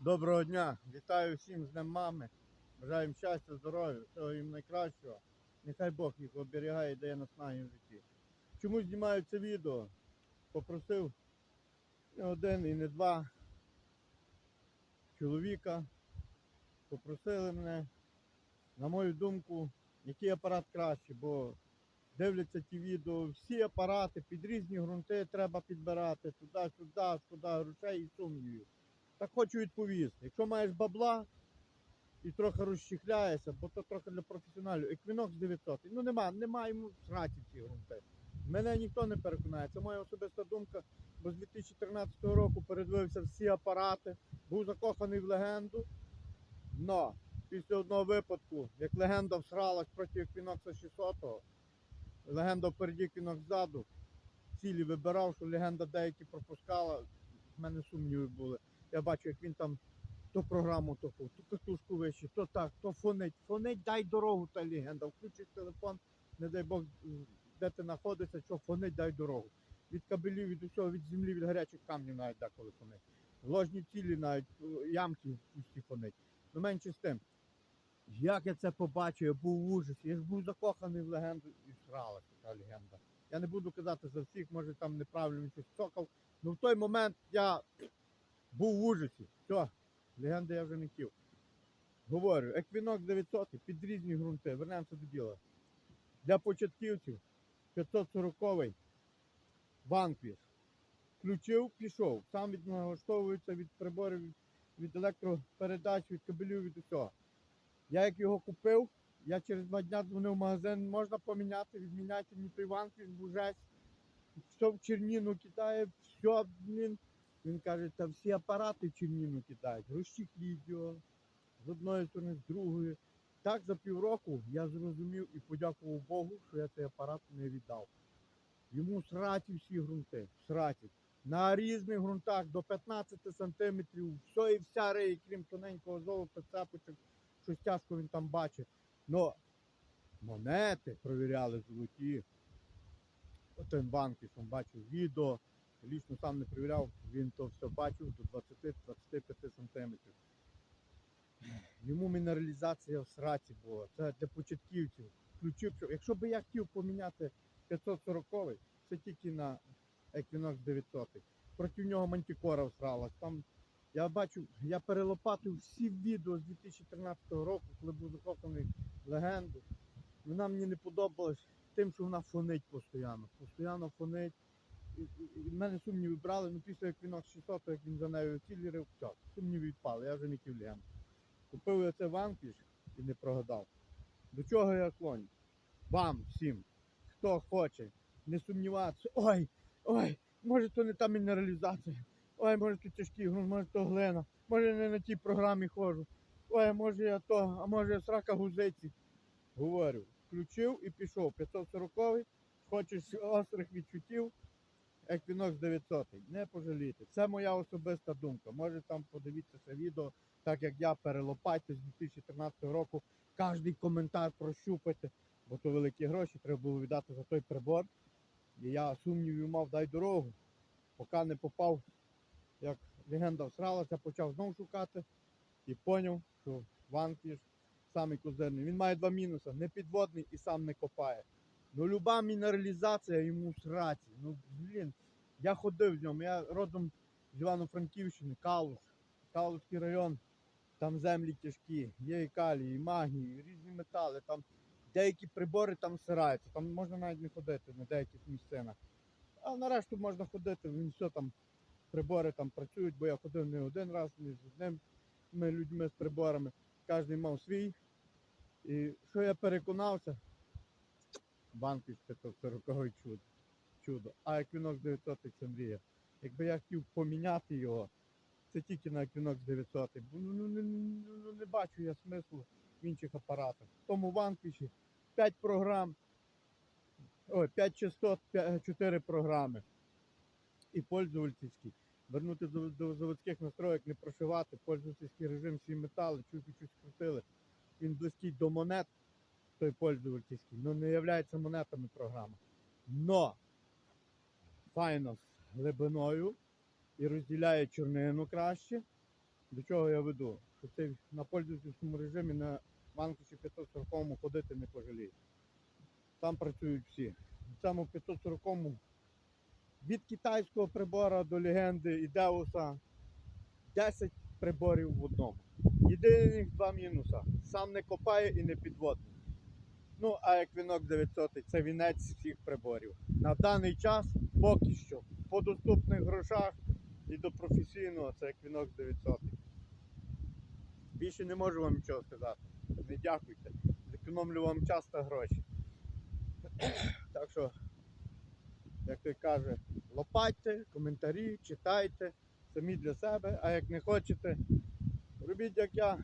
Доброго дня! Вітаю всім з Днем мами. Бажаємо щастя, здоров'я, всього їм найкращого. Нехай Бог їх оберігає і дає наснаги в житті. Чому знімаю це відео? Попросив не один і не два чоловіка. Попросили мене, на мою думку, який апарат краще, бо дивляться ті відео, всі апарати під різні ґрунти треба підбирати туди-сюди, шкода грошей і сумнівів. Так хочу відповісти. Якщо маєш бабла і трохи розчихляєшся, бо то трохи для професіоналів, еквінокс 900. Ну нема, нема йому сраті ці грунти. Мене ніхто не переконає. Це моя особиста думка, бо з 2013 року передивився всі апарати, був закоханий в легенду. Но після одного випадку, як легенда всралась проти еквінокса 600, легенда впереді еквінокс ззаду, цілі вибирав, що легенда деякі пропускала. В мене сумніви були. Я бачу, як він там то програму таку, то катушку вище, то так, то фонить. Фонить, дай дорогу та легенда. Включиш телефон, не дай Бог, де ти знаходишся, що фонить, дай дорогу. Від кабелів, від усього, від землі, від гарячих камнів навіть деколи фонить. Ложні цілі навіть е, ямки пусті фонить. Ну менше з тим. Як я це побачив, я був в ужасі. Я ж був закоханий в легенду і срала така легенда. Я не буду казати за всіх, може там неправильно щось цокав. Ну в той момент я був в ужасі. Все, легенди я вже не хотів. Говорю, еквінок 900 під різні ґрунти. Вернемося до діла. Для початківців 540-й ванквіш. Включив, пішов. Сам від налаштовується від приборів, від, електропередач, від кабелів, від усього. Я як його купив, я через два дня дзвонив в магазин, можна поміняти, відміняти мені той ванквіш, бужець. Все в черніну кидає, все, блін. Він каже, та всі апарати в черніну кидають, розчікліть його з одної сторони, з другої. Так за півроку я зрозумів і подякував Богу, що я цей апарат не віддав. Йому сраті всі ґрунти, сраті. На різних ґрунтах до 15 сантиметрів, все і вся риє, крім тоненького золота, цепочок, щось тяжко він там бачить. Но монети провіряли золоті. Один банки, що бачив відео, лічно сам не перевіряв, він то все бачив до 20-25 сантиметрів. Йому мінералізація в сраці була. Це для початківців. Включив, що- якщо б я хотів поміняти 540 це тільки на Equinox 900. Проти нього мантікора всралась. Там я бачу, я перелопатив всі відео з 2013 року, коли був закоханий в легенду. Вона мені не подобалась тим, що вона фонить постійно. Постійно фонить. В мене сумніви брали, ну після Equinox 600, як він за нею цілірив, все, сумніви відпали, я вже не хотів. Купив я це ванкіш і не прогадав. До чого я клоню? Вам всім, хто хоче, не сумніватися, ой, ой, може то не та мінералізація, ой, може то тяжкий ґрунт, може то глина, може не на тій програмі ходжу, ой, може я то, а може я срака гузиці. Говорю, включив і пішов. 540 хочеш острих відчуттів, Equinox 900. Не пожалійте. Це моя особиста думка. Може там подивіться відео, так як я перелопайте з 2013 року. Кожний коментар прощупайте, бо то великі гроші треба було віддати за той прибор. І я сумнівів мав дай дорогу. Поки не попав, як легенда всралася, почав знову шукати і зрозумів, що ванкіш самий козирний. Він має два мінуси: не підводний і сам не копає. Ну, люба мінералізація йому сраці. Ну, блін, я ходив в ньому, я родом з Івано-Франківщини, Калуш, Калуський район, там землі тяжкі, є і калій, і магії, і різні метали. Там деякі прибори там сираються, там можна навіть не ходити на деяких місцинах. А нарешту можна ходити, він все там, прибори там працюють, бо я ходив не один раз, не з одним ми людьми з приборами. Кожен мав свій. І що я переконався, банки 540 чудо. чудо. А Equinox 900 це мрія. Якби я хотів поміняти його, це тільки на Equinox 900. Бо ну, ну, ну, ну, ну, не бачу я смислу в інших апаратах. В тому ванкіші 5 програм, ой, 5 частот, 4 програми. І пользовательський. Вернути до, до заводських настроєк, не прошивати, пользовательський режим, всі метали, чуть-чуть скрутили. Він близький до монет, той пользовательський, але не є монетами програма. Но файно з глибиною і розділяє чорнину краще. До чого я веду? Що це на пользовательському режимі на Ванкуші 540 ходити не пожаліє. Там працюють всі. В цьому 540 від китайського прибора до легенди і Деуса 10 приборів в одному. Єдиних два мінуса. Сам не копає і не підводний. Ну, а Equinox 900 це вінець всіх приборів. На даний час поки що по доступних грошах і до професійного це Equinox 900. Більше не можу вам нічого сказати. Не дякуйте. Зекономлю вам час та гроші. Так що, як той каже, лопатьте, коментарі, читайте самі для себе, а як не хочете, робіть як я,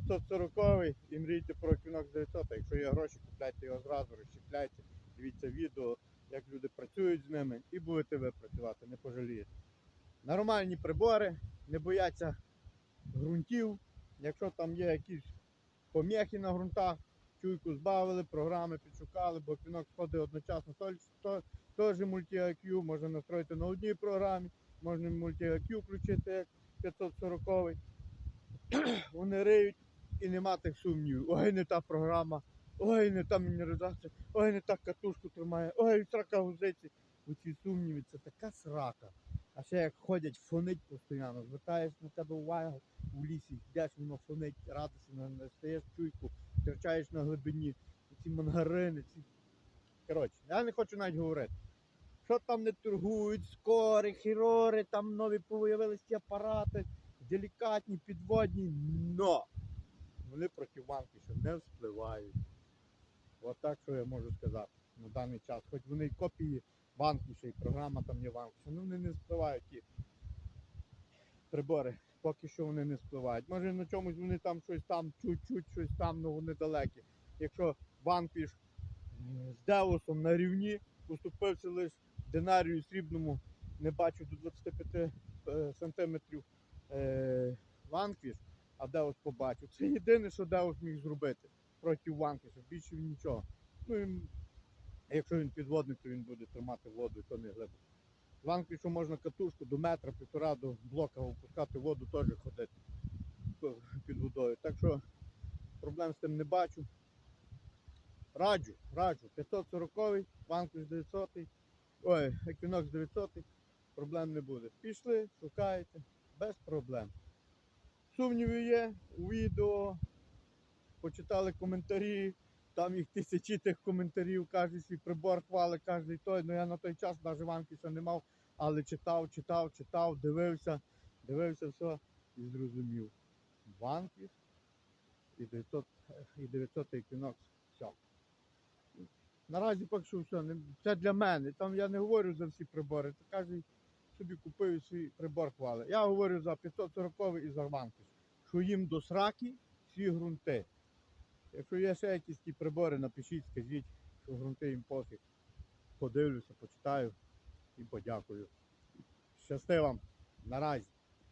540 і мрійте про Equinox 900. Якщо є гроші, купляйте його зразу, розчіпляйте, дивіться відео, як люди працюють з ними, і будете ви працювати, не пожалієте. Нормальні прибори, не бояться ґрунтів. Якщо там є якісь пом'яхи на ґрунтах, чуйку збавили, програми підшукали, бо Equinox ходить одночасно теж мульті-IQ, можна настроїти на одній програмі, можна мульті-IQ включити як 540 Вони риють і нема тих сумнівів. Ой, не та програма, ой, не та мінералізація, ой, не так катушку тримає, ой, срака гузиці. Оці сумніви, це така срака. А ще як ходять, фонить постійно, звертаєш на тебе увагу у лісі, йдеш, воно фонить, не стаєш чуйку, втрачаєш на глибині, ці мангарини, ці. Коротше, я не хочу навіть говорити. Що там не торгують, скори, хірори, там нові появились ті апарати, делікатні, підводні, но вони проти ванки ще не вспливають. От так, що я можу сказати на даний час. Хоч вони й копії ванкіша, і програма там є ванкіша, ну вони не вспливають ті прибори. Поки що вони не спливають. Може на чомусь вони там щось там, чуть-чуть щось там, але вони далекі. Якщо м, з Деусом на рівні, уступився лише динарію срібному, не бачу до 25 е, сантиметрів е, ванквіш, а Деус побачив. Це єдине, що Деус міг зробити проти ванквіша, більше він нічого. Ну, і, якщо він підводний, то він буде тримати воду, і то не глибоко. Ванквішу можна катушку до метра, півтора до блока опускати воду, теж ходити під водою. Так що проблем з тим не бачу. Раджу, раджу. 540 Ванквіш 900, ой, Equinox 900, проблем не буде. Пішли, шукаєте, без проблем. Сумніви є у відео, почитали коментарі, там їх тисячі тих коментарів, кожен свій прибор хвалить, кожен той. Ну я на той час навіть Ванкіша не мав, але читав, читав, читав, дивився, дивився все і зрозумів. Ванкіш і 900, і 900 Equinox. Все. Наразі поки що все. Це для мене. Там я не говорю за всі прибори. Це кожен собі купив і свій прибор хвалить. Я говорю за 540 і за Ванкіш. Що їм до сраки всі ґрунти. Якщо є ще якісь ті прибори, напишіть, скажіть, що ґрунти їм пофіг. Подивлюся, почитаю і подякую. Щасти вам. Наразі.